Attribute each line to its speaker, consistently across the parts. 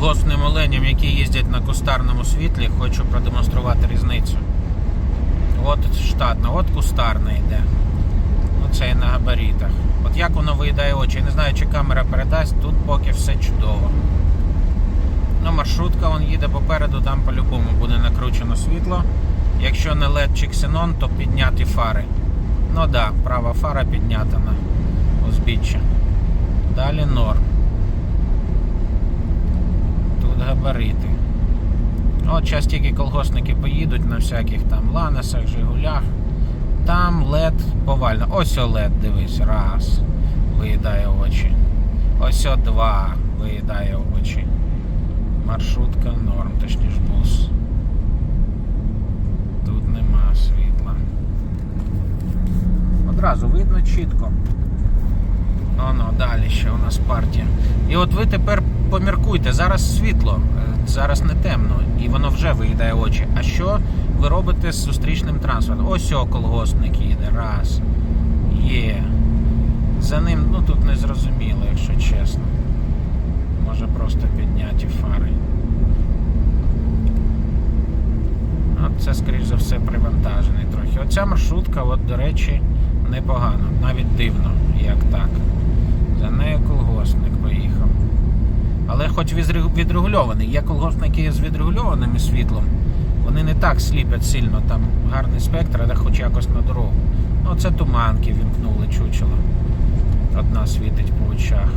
Speaker 1: колгоспним оленям, які їздять на кустарному світлі, хочу продемонструвати різницю. От штатна, от кустарна йде. Оце і на габаритах. От як воно виїдає очі. Не знаю, чи камера передасть, тут поки все чудово. Ну, маршрутка вон їде попереду, там по-любому буде накручено світло. Якщо не LED чи ксенон, то підняті фари. Ну так, да, права фара піднята на узбіччя. Далі норм. Тут габарити. От зараз тільки колгоспники поїдуть на всяких там ланесах, Жигулях. Там лед повально. Ось о лед, дивись, раз. Виїдає очі. Ось о два виїдає очі. Маршрутка норм, точніше бус. Тут нема світла. Одразу видно чітко. Оно, далі ще у нас партія. І от ви тепер поміркуйте, зараз світло, е, зараз не темно, і воно вже виїдає очі. А що ви робите з зустрічним транспортом? Ось колгоспник їде, раз. Є. За ним, ну тут не зрозуміло, якщо чесно. Може просто підняті фари. От це, скоріш за все, привантажений трохи. Оця маршрутка, от, до речі, непогано, навіть дивно, як так. За нею колгоспник поїхав. Але хоч відрегульований, є колгоспники з відрегульованим світлом, вони не так сліпять сильно, там гарний спектр, але хоч якось на дорогу. Ну, це туманки вімкнули чучело. Одна світить по очах.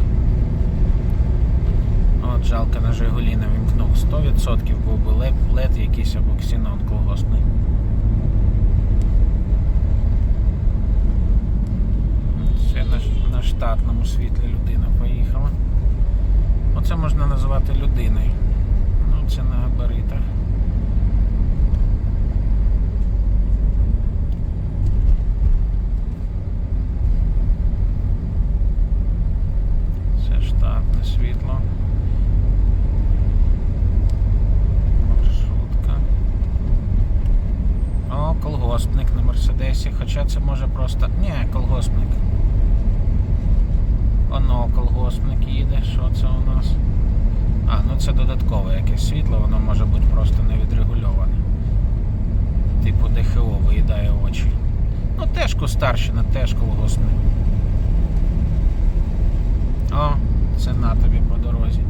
Speaker 1: От жалко на Жигулі не вімкнув. 100% був би лед, лед якийсь або ксенон колгоспний. Це на, ш- на штатному світлі людина поїхала. Оце можна називати людиною. Ну, це на габаритах. Це штатне світло. О, колгоспник на Мерседесі. Хоча це може просто. Ні, колгоспник. Оно, колгоспник їде. Що це у нас? А, ну це додаткове якесь світло, воно може бути просто не відрегульоване. Типу ДХО виїдає очі. Ну теж Кустарщина, теж колгоспник. О, це на тобі по дорозі.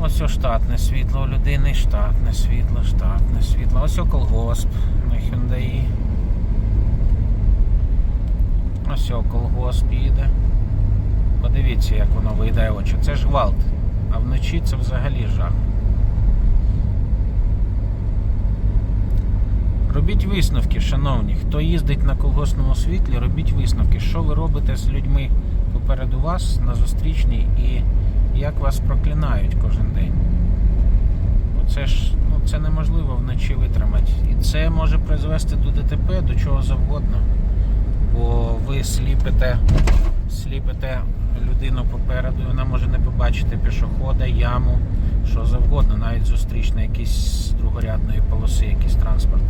Speaker 1: Ось штатне світло у людини, штатне світло, штатне світло. Ось колгосп на Hyundai. Ось колгосп їде. Подивіться, як воно виїдає очі. Це ж гвалт. А вночі це взагалі жах. Робіть висновки, шановні. Хто їздить на колгосному світлі, робіть висновки, що ви робите з людьми попереду вас на зустрічній і як вас проклинають кожен день. Бо Це ж ну, це неможливо вночі витримати. І це може призвести до ДТП, до чого завгодно. Бо ви сліпите, сліпите людину попереду, і вона може не побачити пішохода, яму, що завгодно, навіть зустрічний якийсь з другорядної полоси, якийсь транспорт.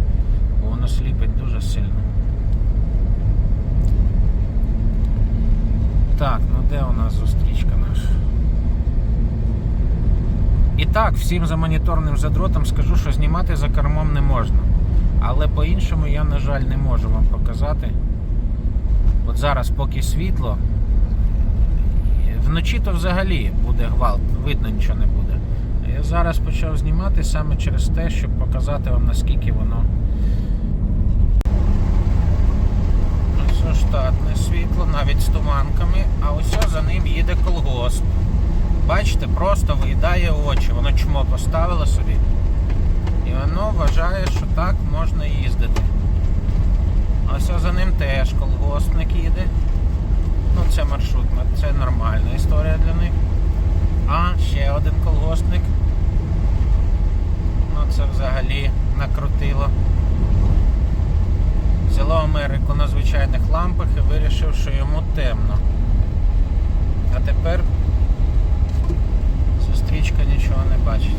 Speaker 1: Бо воно сліпить дуже сильно. Так, ну де у нас зустрічка наша? І так, всім за моніторним задротом скажу, що знімати за кермом не можна. Але по-іншому я, на жаль, не можу вам показати. От зараз, поки світло, вночі то взагалі буде гвалт, видно нічого не буде. Я зараз почав знімати саме через те, щоб показати вам наскільки воно. Ось штатне світло, навіть з туманками, а ось за ним їде колгосп. Бачите, просто виїдає очі. Воно чмо поставило собі. І воно вважає, що так можна їздити. Ось за ним теж колгоспник їде. Ну, це маршрут, це нормальна історія для них. А, ще один колгоспник. Ну це взагалі накрутило. Взяло Америку на звичайних лампах і вирішив, що йому темно. А тепер зустрічка нічого не бачить.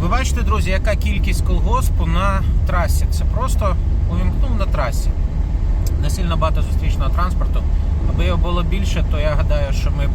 Speaker 1: Ви бачите, друзі, яка кількість колгоспу на трасі. Це просто увімкнув на трасі. Не сильно багато зустрічного транспорту. Аби його було більше, то я гадаю, що ми